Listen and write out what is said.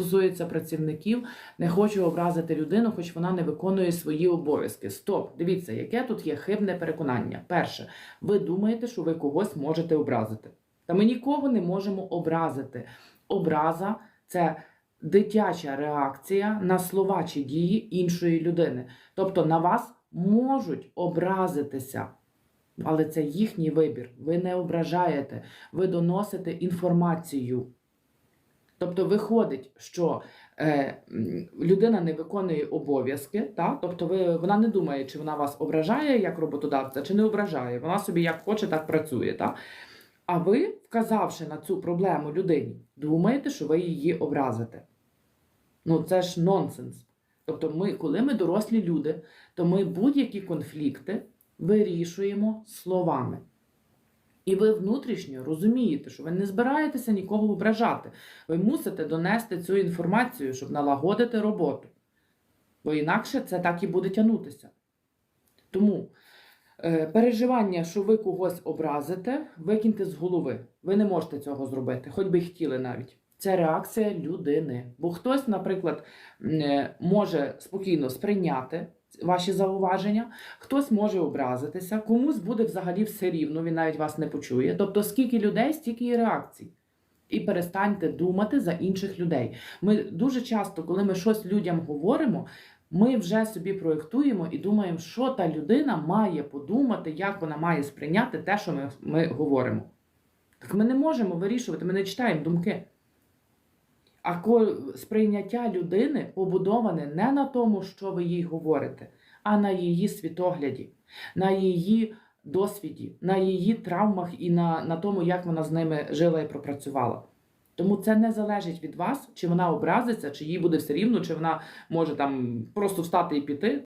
стосується працівників, не хочу образити людину, хоч вона не виконує свої обов'язки. Стоп, дивіться, яке тут є хибне переконання. Перше, ви думаєте, що ви когось можете образити. Та ми нікого не можемо образити. Образа це дитяча реакція на слова чи дії іншої людини. Тобто на вас можуть образитися. Але це їхній вибір. Ви не ображаєте, ви доносите інформацію. Тобто виходить, що е, людина не виконує обов'язки, тобто ви, вона не думає, чи вона вас ображає як роботодавця, чи не ображає. Вона собі як хоче, так працює. Та? А ви, вказавши на цю проблему людині, думаєте, що ви її образите. Ну це ж нонсенс. Тобто, ми, коли ми дорослі люди, то ми будь-які конфлікти вирішуємо словами. І ви внутрішньо розумієте, що ви не збираєтеся нікого ображати. Ви мусите донести цю інформацію, щоб налагодити роботу. Бо інакше це так і буде тягнутися. Тому е, переживання, що ви когось образите, викиньте з голови. Ви не можете цього зробити, хоч би хотіли навіть. Це реакція людини. Бо хтось, наприклад, е, може спокійно сприйняти ваші зауваження, хтось може образитися, комусь буде взагалі все рівно, він навіть вас не почує. Тобто, скільки людей, стільки і реакцій. І перестаньте думати за інших людей. Ми дуже часто, коли ми щось людям говоримо, ми вже собі проєктуємо і думаємо, що та людина має подумати, як вона має сприйняти те, що ми, ми говоримо. Так ми не можемо вирішувати, ми не читаємо думки. А сприйняття людини побудоване не на тому, що ви їй говорите, а на її світогляді, на її досвіді, на її травмах і на, на тому, як вона з ними жила і пропрацювала. Тому це не залежить від вас, чи вона образиться, чи їй буде все рівно, чи вона може там просто встати і піти.